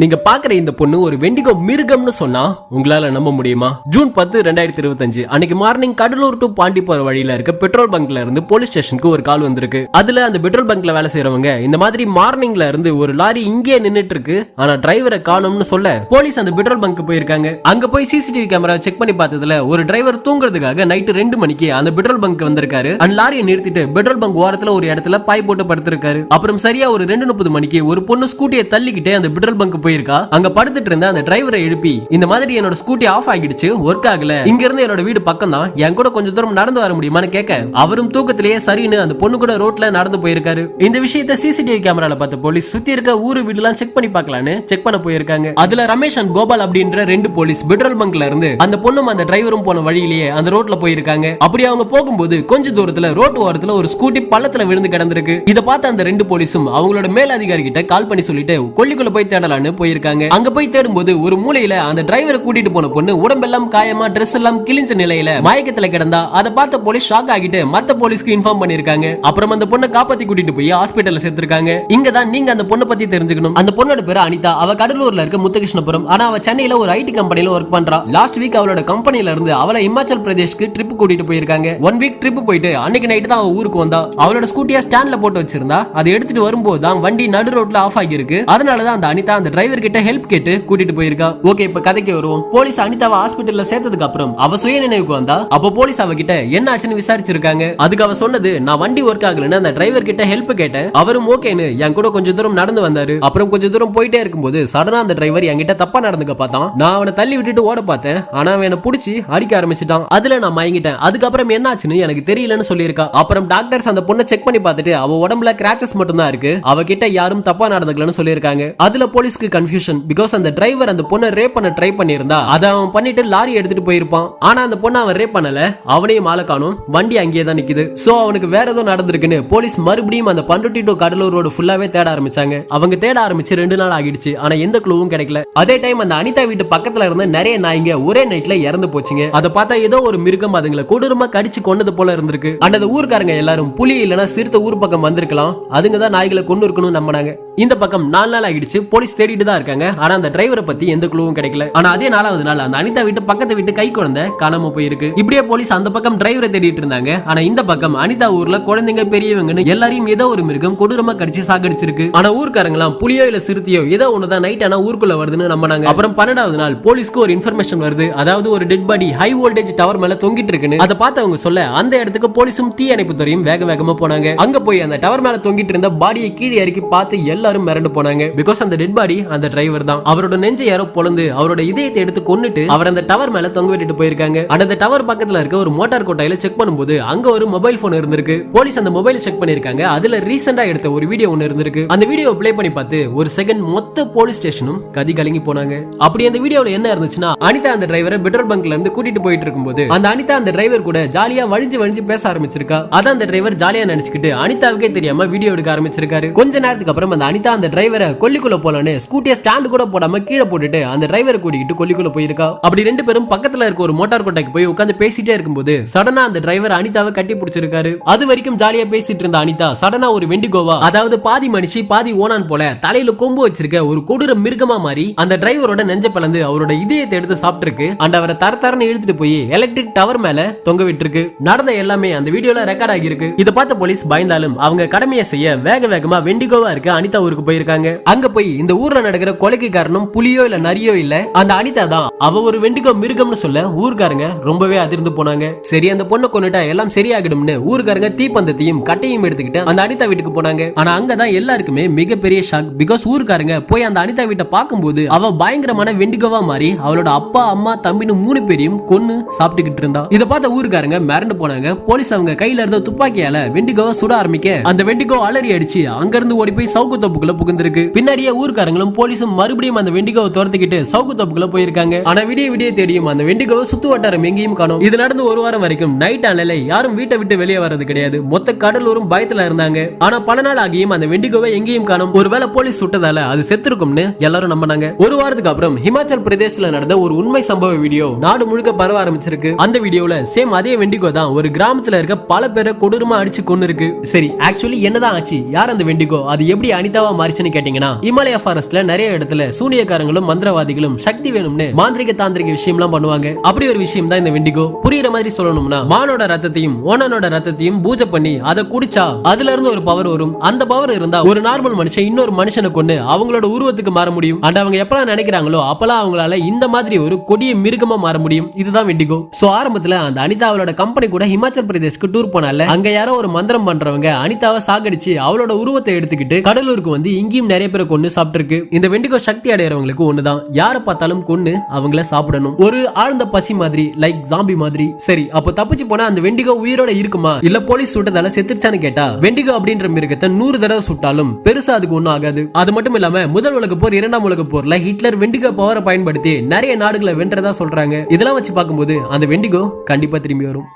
நீங்க பாக்குற இந்த பொண்ணு ஒரு வெண்டிகோ மிருகம்னு சொன்னா உங்களால நம்ப முடியுமா? ஜூன் பத்து ரெண்டாயிரத்தி இருபத்தஞ்சு அன்னைக்கு மார்னிங் கடலூர் டு பாண்டிப்போர் வழியில இருக்க பெட்ரோல் பங்க்ல இருந்து போலீஸ் ஸ்டேஷனுக்கு ஒரு கால் வந்திருக்கு. அதுல அந்த பெட்ரோல் பங்க்ல வேலை செய்யறவங்க இந்த மாதிரி மார்னிங்ல இருந்து ஒரு லாரி இங்கே நின்னுட்டு இருக்கு ஆனா டிரைவரை காணும்னு சொல்ல போலீஸ் அந்த பெட்ரோல் பங்க் போயிருக்காங்க. அங்க போய் சிசிடிவி கேமரா செக் பண்ணி பார்த்ததுல ஒரு டிரைவர் தூங்குறதுக்காக நைட்டு ரெண்டு மணிக்கு அந்த பெட்ரோல் பங்க் வந்திருக்காரு. அந்த லாரியை நிறுத்திட்டு பெட்ரோல் பங்க் ஓரத்துல ஒரு இடத்துல பாய் போட்டு படுத்திருக்காரு. அப்புறம் சரியா ஒரு ரெண்டு முப்பது மணிக்கு ஒரு பொண்ணு ஸ்கூட்டியை தள்ளிக்கிட்டே அந்த பெட்ரோல் பங்க் போயிருக்கா? அங்க படுத்துட்டு இருந்த அந்த டிரைவரை எழுப்பி இந்த மாதிரி என்னோட ஸ்கூட்டி ஆஃப் ஆகிடுச்சு ஒர்க் ஆகல. இங்க இருந்து என்னோட வீடு பக்கம் தான் என் கூட கொஞ்சம் தூரம் நடந்து வர முடியுமான்னு கேட்க அவரும் தூக்கத்திலேயே சரின்னு அந்த பொண்ணு கூட ரோட்ல நடந்து போயிருக்காரு. இந்த விஷயத்த சிசிடிவி கேமரால பார்த்த போலீஸ் சுத்தி இருக்க ஊரு வீடுலாம் செக் பண்ணி பார்க்கலான்னு செக் பண்ண போயிருக்காங்க. அதுல ரமேஷ் அண்ட் கோபால் அப்படின்ற ரெண்டு போலீஸ் பெட்ரோல் பங்க்ல இருந்து அந்த பொண்ணும் அந்த டிரைவரும் போன வழியிலேயே அந்த ரோட்ல போயிருக்காங்க. அப்படி அவங்க போகும்போது கொஞ்ச தூரத்துல ரோட்டு ஓரத்துல ஒரு ஸ்கூட்டி பள்ளத்துல விழுந்து கிடந்திருக்கு. இதை பார்த்த அந்த ரெண்டு போலீஸும் அவங்களோட மேல் அதிகாரி கிட்ட கால் பண்ணி சொல்லிட்டு கொல்லிக்குள்ள போய் தேடலான்னு போயிருக்காங்க. அங்க போய் தேடும்போது ஒரு மூலையில அந்த டிரைவரை கூட்டிட்டு போன பொண்ணு உடம்பெல்லாம் காயமா ட்ரெஸ் எல்லாம் கிழிஞ்ச நிலையில மயக்கத்துல கிடந்தா அதை பார்த்த போலீஸ் ஷாக் ஆகிட்டு மத்த போலீஸ்க்கு இன்ஃபார்ம் பண்ணிருக்காங்க அப்புறம் அந்த பொண்ணை காப்பாத்தி கூட்டிட்டு போய் ஹாஸ்பிட்டல்ல சேர்த்திருக்காங்க. இங்க தான் நீங்க அந்த பொண்ணை பத்தி தெரிஞ்சுக்கணும். அந்த பொண்ணோட பேரு அனிதா. அவ கடலூர்ல இருக்க முத்துகிருஷ்ணபுரம். ஆனா அவ சென்னையில ஒரு ஐடி கம்பெனில ஒர்க் பண்றா. லாஸ்ட் வீக் அவளோட கம்பெனில இருந்து அவளை இமாச்சல் பிரதேஷ்க்கு ட்ரிப் கூட்டிட்டு போயிருக்காங்க. ஒன் வீக் ட்ரிப் போயிட்டு அன்னைக்கு நைட்டு தான் அவ ஊருக்கு வந்தா. அவளோட ஸ்கூட்டியா ஸ்டாண்ட்ல போட்டு வச்சிருந்தா. அதை எடுத்துட்டு வரும்போது தான் வண்டி நடு ரோட்ல ஆஃப் ஆகியிருக்கு. அதனாலதான் அந்த அனிதா அந்த டிரைவர் டிரைவர் கிட்ட ஹெல்ப் கேட்டு கூட்டிட்டு போயிருக்கா. ஓகே இப்ப கதைக்கு வருவோம். போலீஸ் அனிதாவை ஹாஸ்பிட்டல்ல சேர்த்ததுக்கு அப்புறம் அவ சுய நினைவுக்கு வந்தா அப்ப போலீஸ் அவகிட்ட என்ன ஆச்சுன்னு விசாரிச்சிருக்காங்க? அதுக்கு அவ சொன்னது நான் வண்டி ஒர்க் ஆகலன்னு அந்த டிரைவர் கிட்ட ஹெல்ப் கேட்டேன். அவரும் ஓகேன்னு என் கூட கொஞ்சம் தூரம் நடந்து வந்தாரு. அப்புறம் கொஞ்சம் தூரம் போயிட்டே இருக்கும்போது சடனா அந்த டிரைவர் என்கிட்ட தப்பா நடந்துக்க பார்த்தான். நான் அவனை தள்ளி விட்டுட்டு ஓட பார்த்தேன். ஆனா அவன் என்ன புடிச்சு அடிக்க ஆரம்பிச்சிட்டான். அதுல நான் மயங்கிட்டேன். அதுக்கப்புறம் என்ன ஆச்சுன்னு எனக்கு தெரியலன்னு சொல்லியிருக்கா. அப்புறம் டாக்டர்ஸ் அந்த பொண்ணை செக் பண்ணி பார்த்துட்டு அவ உடம்புல கிராச்சஸ் மட்டும் தான் இருக்கு. அவகிட்ட யாரும் தப்பா நடந்துக்கலன்னு சொல்லியிருக்காங்க. அதுல போலீஸ்க்கு கன்ஃபியூஷன் பிகாஸ் அந்த டிரைவர் அந்த பொண்ணை ரேப் பண்ண ட்ரை பண்ணியிருந்தா அதை அவன் பண்ணிட்டு லாரி எடுத்துட்டு போயிருப்பான். ஆனா அந்த பொண்ணை அவன் ரேப் பண்ணல. அவனையும் ஆள காணும். வண்டி அங்கேயே தான் நிக்குது. சோ அவனுக்கு வேற ஏதோ நடந்திருக்குன்னு போலீஸ் மறுபடியும் அந்த பண்ருட்டி டு கடலூர் ரோடு ஃபுல்லாவே தேட ஆரம்பிச்சாங்க. அவங்க தேட ஆரம்பிச்சு ரெண்டு நாள் ஆகிடுச்சு. ஆனா எந்த குழுவும் கிடைக்கல. அதே டைம் அந்த அனிதா வீட்டு பக்கத்துல இருந்த நிறைய நாய்ங்க ஒரே நைட்ல இறந்து போச்சுங்க. அதை பார்த்தா ஏதோ ஒரு மிருகம் அதுங்களை கொடூரமா கடிச்சு கொண்டது போல இருந்திருக்கு. அந்த ஊருக்காரங்க எல்லாரும் புலி இல்லனா சிறுத்தை ஊர் பக்கம் வந்திருக்கலாம். அதுங்க தான் நாய்களை கொண்டு இருக்கணும் நம்பினாங்க. இந்த பக்கம் நாலு நாள் ஆகிடுச்சு. போலீஸ் தேடிட்டு தான் இருக்காங்க. ஆனா அந்த டிரைவரை பத்தி எந்த குழுவும் கிடைக்கல. ஆனா அதே நாலாவது நாள் அந்த அனிதா வீட்டு பக்கத்து வீட்டு கை குழந்தை காணாம போயிருக்கு. இப்படியே போலீஸ் அந்த பக்கம் டிரைவரை தேடிட்டு இருந்தாங்க. ஆனா இந்த பக்கம் அனிதா ஊர்ல குழந்தைங்க பெரியவங்கன்னு எல்லாரையும் ஏதோ ஒரு மிருகம் கொடூரமா கடிச்சு சாகடிச்சிருக்கு. ஆனா ஊர்க்காரங்களாம் புலியோ இல்ல சிறுத்தையோ ஏதோ ஒண்ணுதான் நைட் ஆனா ஊருக்குள்ள வருதுன்னு நம்பினாங்க. அப்புறம் பன்னெண்டாவது நாள் போலீஸ்க்கு ஒரு இன்ஃபர்மேஷன் வருது. அதாவது ஒரு dead body high voltage tower மேல தொங்கிட்டு இருக்குன்னு. அதை பார்த்தவங்க சொல்ல அந்த இடத்துக்கு போலீஸும் தீ அணைப்பு துறையும் வேக வேகமா போனாங்க. அங்க போய் அந்த டவர் மேல தொங்கிட்டு இருந்த பாடியை கீழே இறக்கி பார்த்து எல்லாரும் மிரண்டு போனாங்க. பிகாஸ் அந்த டெட் பாடி அந்த டிரைவர் தான். அவரோட நெஞ்ச யாரோ பொழந்து அவரோட இதயத்தை எடுத்து கொன்னுட்டு அவர் அந்த டவர் மேல தொங்க விட்டுட்டு போயிருக்காங்க. அந்த டவர் பக்கத்துல இருக்க ஒரு மோட்டார் கோட்டையில செக் பண்ணும்போது அங்க ஒரு மொபைல் போன் இருந்திருக்கு. போலீஸ் அந்த மொபைல் செக் பண்ணிருக்காங்க அதுல ரீசெண்டா எடுத்த ஒரு வீடியோ ஒன்னு இருந்திருக்கு. அந்த வீடியோ பிளே பண்ணி பார்த்து ஒரு செகண்ட் மொத்த போலீஸ் ஸ்டேஷனும் கதி கலங்கி போனாங்க. அப்படி அந்த வீடியோல என்ன இருந்துச்சுன்னா அனிதா அந்த டிரைவரை பெட்ரோல் பங்க்ல இருந்து கூட்டிட்டு போயிட்டு இருக்கும்போது அந்த அனிதா அந்த டிரைவர் கூட ஜாலியா வழிஞ்சு வழிஞ்சு பேச ஆரம்பிச்சிருக்கா. அதான் அந்த டிரைவர் ஜாலியா நினைச்சுக்கிட்டு அனிதாவுக்கே தெரியாம வீடியோ எடுக்க ஆரம்பிச்சிருக்காரு. கொஞ்ச நேரத்துக்கு அப்புறம் அந்த அனிதா அந்த டிரைவரை கொல்லிக்குள்ள போலான்னு ஸ்கூட்டியை ஸ்டாண்ட் கூட போடாம கீழே போட்டுட்டு அந்த டிரைவரை கூட்டிக்கிட்டு கொல்லிக்குள்ள போயிருக்கா? அப்படி ரெண்டு பேரும் பக்கத்துல இருக்க ஒரு மோட்டார் கொட்டைக்கு போய் உட்காந்து பேசிட்டே இருக்கும்போது சடனா அந்த டிரைவர் அனிதாவை கட்டி பிடிச்சிருக்காரு. அது வரைக்கும் ஜாலியா பேசிட்டு இருந்த அனிதா சடனா ஒரு வெண்டிகோவா அதாவது பாதி மனுஷி பாதி ஓனான் போல தலையில கொம்பு வச்சிருக்க ஒரு கொடூர மிருகமா மாறி அந்த டிரைவரோட நெஞ்ச பிளந்து அவரோட இதயத்தை எடுத்து சாப்பிட்டுருக்கு. அண்ட் அவரை தர தரன்னு இழுத்துட்டு போய் எலக்ட்ரிக் டவர் மேல தொங்க விட்டுருக்கு. நடந்த எல்லாமே அந்த வீடியோல ரெக்கார்ட் ஆகியிருக்கு. இதை பார்த்த போலீஸ் பயந்தாலும் அவங்க கடமையை செய்ய வேக வேகமா வெண்டிகோவா இருக்க அனிதா ஊருக்கு போயிருக்காங்க. அங்க போய் இந்த ஊர்ல நடக்கிற கொலைக்கு காரணம் புலியோ இல்ல நரியோ இல்ல அந்த அனிதா தான். அவ ஒரு வெண்டிகோ மிருகம்னு சொல்ல ஊர்க்காரங்க ரொம்பவே அதிர்ந்து போனாங்க. சரி அந்த பொண்ணை கொண்டுட்டா எல்லாம் சரியாகிடும்னு ஊர்க்காரங்க தீப்பந்தத்தையும் கட்டையும் எடுத்துக்கிட்டு அந்த அனிதா வீட்டுக்கு போனாங்க. ஆனா அங்கதான் எல்லாருக்குமே மிகப்பெரிய ஷாக் பிகாஸ் ஊர்க்காரங்க போய் அந்த அனிதா வீட்டை பார்க்கும்போது அவ பயங்கரமான வெண்டுகோவா மாறி அவளோட அப்பா அம்மா தம்பின்னு மூணு பேரையும் கொன்னு சாப்பிட்டுக்கிட்டு இருந்தா. இதை பார்த்த ஊர்க்காரங்க மிரண்டு போனாங்க. போலீஸ் அவங்க கையில இருந்த துப்பாக்கியால வெண்டிகோவை சுட ஆரம்பிக்க அந்த வெண்டுகோ அலறி அடிச்சு அங்க இருந்து ஓடி போய் சவுக்கு தோப்புக்குள்ள புகுந்திருக்கு. பின்னாடியே ஊர்க்காரங்களும் போலீஸும் மறுபடியும் அந்த வெண்டிகோவை துரத்துக்கிட்டு சவுக்கு தோப்புக்குள்ள போயிருக்காங்க. ஆனா விடிய விடிய தேடியும் அந்த வெண்டிகோவை சுத்து வட்டாரம் எங்கேயும் காணும். இது நடந்து ஒரு வாரம் வரைக்கும் நைட் அலையில யாரும் வீட்டை விட்டு வெளியே வர்றது கிடையாது. மொத்த கடலூரும் பயத்துல இருந்தாங்க. ஆனா பல நாள் ஆகியும் அந்த வெண்டிகோவை எங்கேயும் காணும். ஒருவேளை போலீஸ் சுட்டதால அது செத்துருக்கும்னு எல்லாரும் நம்பினாங்க. ஒரு வாரத்துக்கு அப்புறம் ஹிமாச்சல் பிரதேசல நடந்த ஒரு உண்மை சம்பவ வீடியோ நாடு முழுக்க பரவ ஆரம்பிச்சிருக்கு. அந்த வீடியோல சேம் அதே வெண்டிகோ தான் ஒரு கிராமத்துல இருக்க பல பேரை கொடூரமா அடிச்சு கொண்டு இருக்கு சரி ஆக்சுவலி என்னதான் ஆச்சு? யார் அந்த வெண்டிகோ? அது எப்படி அனிதாவா மாறிச்சுன்னு கேட்டீங்கன்னா இமாலயா ஃபாரஸ்ட்ல நிறைய இடத்துல சூனியக்காரங்களும் மந்திரவாதிகளும் சக்தி வேணும்னு மாந்திரிக தாந்திரிக விஷயம்லாம் பண்ணுவாங்க. அப்படி ஒரு விஷயம் தான் இந்த வெண்டிகோ. புரியுற மாதிரி சொல்லணும்னா மானோட ரத்தத்தையும் ஓனனோட ரத்தத்தையும் பூஜை பண்ணி அதை குடிச்சா அதுல இருந்து ஒரு பவர் வரும். அந்த பவர் இருந்தா ஒரு நார்மல் மனுஷன் இன்னொரு மனுஷனை கொண்டு அவங்களோட உருவத்துக்கு மாற முடியும். அண்ட் அவங்க எப்பலாம் நினைக்கிறாங்களோ அப்பெல்லாம் அவங்களால இந்த மாதிரி ஒரு கொடிய மிருகமா மாற முடியும். இதுதான் வெண்டிகோ. சோ ஆரம்பத்துல அந்த அனிதா அவளோட கம்பெனி கூட ஹிமாச்சல் பிரதேஷ்க்கு டூர் போனால அங்க யாரோ ஒரு மந்திரம் பண்றவங்க அனிதாவை சாகடிச்சு அவளோட உருவத்தை எடுத்துக்கிட்டு கடலூருக்கு வந்து இங்கேயும் நிறைய பேரை கொண்டு சாப்பிட்டிருக்கு. இந்த வெண்டிகோ சக்தி அடையிறவங்களுக்கு ஒண்ணுதான். யாரை பார்த்தாலும் கொண்டு அவங்கள சாப்பிடணும். ஒரு ஆழ்ந்த பசி மாதிரி லைக் ஜாம்பி மாதிரி. சரி அப்போ தப்பிச்சு போனா அந்த வெண்டிகோ உயிரோட இருக்குமா? இல்ல போலீஸ் சுட்டதால செத்துருச்சான்னு கேட்டா? வெண்டிகோ அப்படின்ற மிருகத்தை நூறு தடவை சுட்டாலும் பெருசா அதுக்கு ஒண்ணும் ஆகாது. அது மட்டும் இல்லாம முதல் உலக போர் இரண்டாம் உலக போர்ல ஹிட்லர் வெண்டிகோ பவரை பயன்படுத்தி நிறைய நாடுகளை வென்றதா சொல்றாங்க. இதெல்லாம் வச்சு பார்க்கும்போது அந்த வெண்டிகோ கண்டிப்பா திரும்பி வரும்.